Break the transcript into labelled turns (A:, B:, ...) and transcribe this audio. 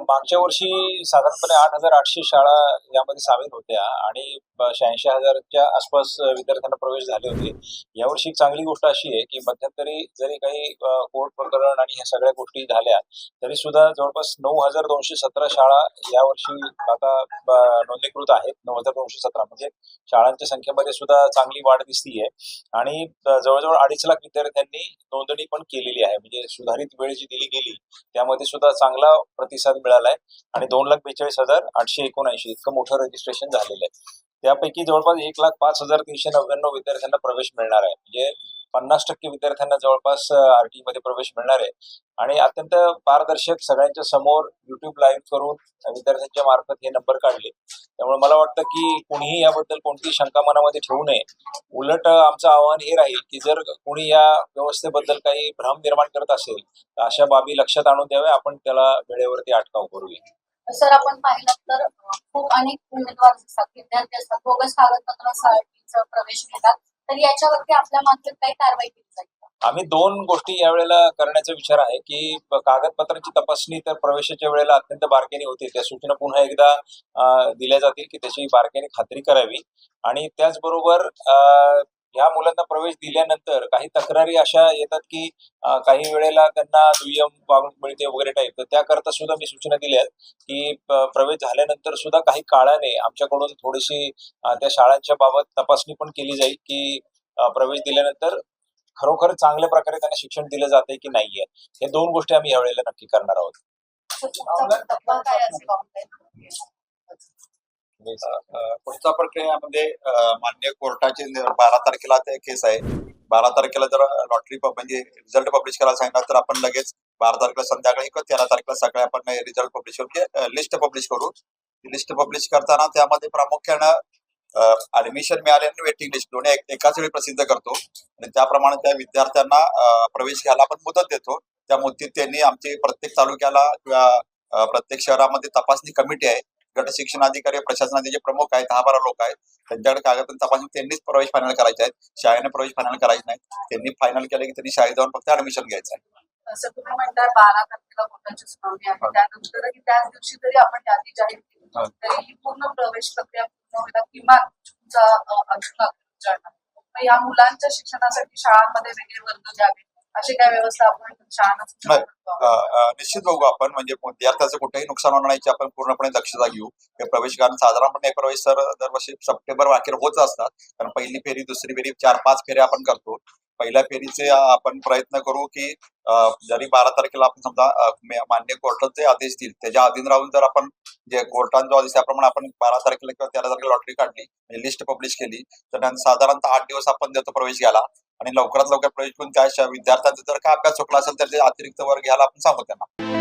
A: मागच्या वर्षी साधारणपणे आठ हजार आठशे शाळा यामध्ये सामील होत्या आणि शहाऐंशी हजारच्या आसपास विद्यार्थ्यांना प्रवेश झाले होते. यावर्षी चांगली गोष्ट अशी आहे की मध्यंतरी जरी काही कोर्ट प्रकरण आणि ह्या सगळ्या गोष्टी झाल्या तरी सुद्धा जवळपास नऊ हजार दोनशे सतरा शाळा यावर्षी आता नोंदणीकृत आहेत. नऊ हजार दोनशे सतरा म्हणजे शाळांच्या संख्येमध्ये सुद्धा चांगली वाढ दिसतीये. आणि जवळजवळ अडीच लाख विद्यार्थ्यांनी नोंदणी पण केलेली आहे. म्हणजे सुधारित वेळ जी दिली गेली त्यामध्ये सुद्धा चांगला प्रतिसाद मिळालाय. आणि दोन लाख बेचाळीस हजार आठशे एकोणऐंशी इतकं मोठं रजिस्ट्रेशन झालेलं आहे. त्यापैकी जवळपास एक लाख पाच हजार तीनशे नव्याण्णव विद्यार्थ्यांना प्रवेश मिळणार आहे. म्हणजे पन्नास टक्के विद्यार्थ्यांना जवळपास आरटी मध्ये प्रवेश मिळणार आहे. आणि अत्यंत पारदर्शक सगळ्यांच्या समोर युट्यूब लाईव्ह करून विद्यार्थ्यांच्या मार्फत हे नंबर काढले. त्यामुळे मला वाटतं की कुणीही याबद्दल कोणतीही शंका मनामध्ये ठेवू नये. उलट आमचं आव्हान हे राहील की जर कोणी या व्यवस्थेबद्दल काही भ्रम निर्माण करत असेल तर अशा बाबी लक्षात आणून द्याव्या. आपण त्याला वेळेवरती अटकाव करूया.
B: सर आपण पाहिलं तर खूप अनेक उमेदवार असतात विद्यार्थी असतात. बोगस कागदपत्र प्रवेश घेतात तर याच्यावरती आपल्या मार्फत काही कारवाई केली जाईल?
A: आम्ही दोन गोष्टी यावेळेला करण्याचा विचार आहे की कागदपत्रांची तपासणी तर प्रवेशाच्या वेळेला अत्यंत बारकाईने होते. त्या सूचना पुन्हा एकदा दिल्या जातील की त्याची बारकाईने खात्री करावी. आणि त्याचबरोबर या ह्या मुलांना प्रवेश दिल्यानंतर काही तक्रारी अशा येतात की काही वेळेला त्यांना दुय्यम वागणूक मिळते वगैरे टाईप तर त्याकरता सुद्धा मी सूचना दिल्या की प्रवेश झाल्यानंतर सुद्धा काही काळाने आमच्याकडून थोडीशी त्या शाळांच्या बाबत तपासणी पण केली जाईल की प्रवेश दिल्यानंतर खरोखर चांगल्या प्रकारे त्यांना शिक्षण दिलं जाते की नाहीये. हे दोन गोष्टी आम्ही यावेळेला नक्की करणार आहोत
B: तर तुमचा टप्पा काय असेल online?
C: अ, पुढच्या प्रक्रियेमध्ये मान्य कोर्टाचे बारा तारखेला ते केस आहे. बारा तारखेला जर लॉटरी म्हणजे रिझल्ट पब्लिश करायला सांगितलं तर आपण लगेच बारा तारखेला संध्याकाळी किंवा तेरा तारखेला सकाळी आपण रिझल्ट पब्लिश करू म्हणजे, लिस्ट पब्लिश करू. लिस्ट पब्लिश करताना त्यामध्ये प्रामुख्यानं ऍडमिशन मिळाले आणि वेटिंग लिस्ट दोन्ही एकाच वेळी प्रसिद्ध करतो. आणि त्याप्रमाणे त्या विद्यार्थ्यांना प्रवेश घ्यायला आपण मुदत देतो. त्या मुदतीत त्यांनी आमची प्रत्येक तालुक्याला किंवा प्रत्येक शहरामध्ये तपासणी कमिटी आहे. गट शिक्षण अधिकारी प्रशासनाचे जे प्रमुख आहेत दहा बारा लोक आहेत त्यांच्याकडे कागदपत्र तपासून त्यांनीच प्रवेश फायनल करायचे आहेत. शाळेने प्रवेश फायनल करायचे नाही त्यांनी फायनल केले की त्यांनी शाळेत जाऊन फक्त ऍडमिशन घ्यायचं आहे.
B: असं तुम्ही म्हणताय बारा तारखेला कोर्टाची सुनावणी आहे. त्यानंतरही त्याच दिवशी जरी आपण यादी जाहीर केली. तरी ही पूर्ण प्रवेश प्रक्रिया पूर्ण व्हायला किमान अजून या मुलांच्या शिक्षणासाठी शाळांमध्ये वेगळे वर्ग द्यावे अशी काय व्यवस्था आपण
C: अ, निश्चित बघू आपण. म्हणजे विद्यार्थ्याचं कुठेही नुकसान होणार नाही आपण पूर्णपणे दक्षता घेऊ. हे प्रवेश कारण साधारणपणे प्रवेश सर दरवर्षी सप्टेंबर अखेर होत असतात. कारण पहिली फेरी दुसरी फेरी चार पाच फेऱ्या आपण करतो. पहिल्या फेरीचे आपण प्रयत्न करू की जरी बारा तारखेला आपण समजा मान्य कोर्टाचे आदेश देईल त्याच्या अधीन राहून जर आपण जे कोर्टाचा आदेश त्याप्रमाणे आपण बारा तारखेला किंवा तेरा तारखेला लॉटरी काढली म्हणजे लिस्ट पब्लिश केली तर साधारणतः आठ दिवस आपण देतो प्रवेश घ्यायला. आणि लवकरात लवकर प्रवेश करून त्या विद्यार्थ्यांचा जर काय अभ्यास चुकला असेल तर ते अतिरिक्त वर्ग घ्यायला आपण सांगू त्यांना.